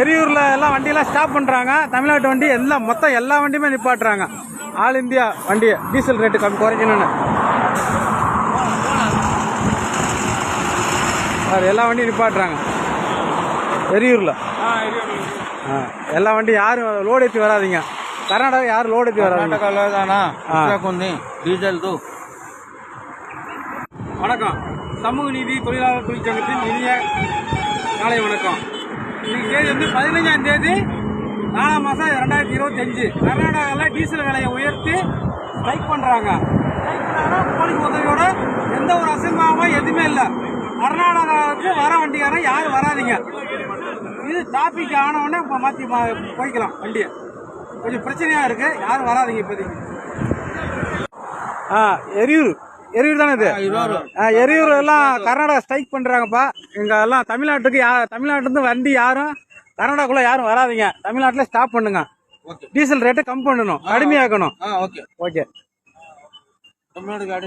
எரியூரில் எல்லாம் வண்டியெல்லாம் ஸ்டாப் பண்ணுறாங்க தமிழ்நாட்டு வண்டி எல்லாம் மொத்தம் எல்லா வண்டியுமே நிப்பாட்டுறாங்க. ஆல் இந்தியா வண்டியை டீசல் ரேட்டு கம்மி குறைக்கணும்னு. சார் எல்லா வண்டியும் நிப்பாட்டுறாங்க. எரியூரில். எல்லா வண்டியும் யாரும் லோடு ஏற்றி வராதிங்க. கர்நாடகா யாரும் லோடு ஏற்றி வராதிங்க. கர்நாடகாவில் கொஞ்சம் டீசல் தூ. வணக்கம். சமூக நீதி தொழிலாளர் தொழிற்சங்கத்தின் இனிய நாளை வணக்கம். இன்னைக்கு தேதி வந்து பதினஞ்சாம் தேதி நாலாம் மாதம் ரெண்டாயிரத்தி இருபத்தஞ்சு. கர்நாடகாவில் டீசல் விலையை உயர்த்தி ஸ்ட்ரைக் பண்ணுறாங்க ஸ்ட்ரைக் பண்ணாங்கன்னா போலீஸ் உதவியோட எந்த ஒரு அசம்பாவமும் எதுவுமே இல்லை. கர்நாடகாவுக்கு வர வண்டிக்காரன் யாரும் வராதீங்க. இது டாபிக் ஆனவுடனே இப்போ மாற்றி போய்க்கலாம் வண்டியை. கொஞ்சம் பிரச்சனையாக இருக்குது யாரும் வராதீங்க இப்போதைக்கு. ஆ எரியூர் எரியூர் தானே இது? எரியூர் எல்லாம் கர்நாடகா ஸ்ட்ரைக் பண்றாங்கப்பா. இங்க எல்லாம் தமிழ்நாட்டுக்கு யா தமிழ்நாட்டுலேருந்து வண்டி யாரும் கர்நாடகாக்குள்ள யாரும் வராதிங்க. தமிழ்நாட்டில் ஸ்டாப் பண்ணுங்க. டீசல் ரேட்டை கம் பண்ணணும். கடுமையாக்கணும். ஓகே. ஓகே.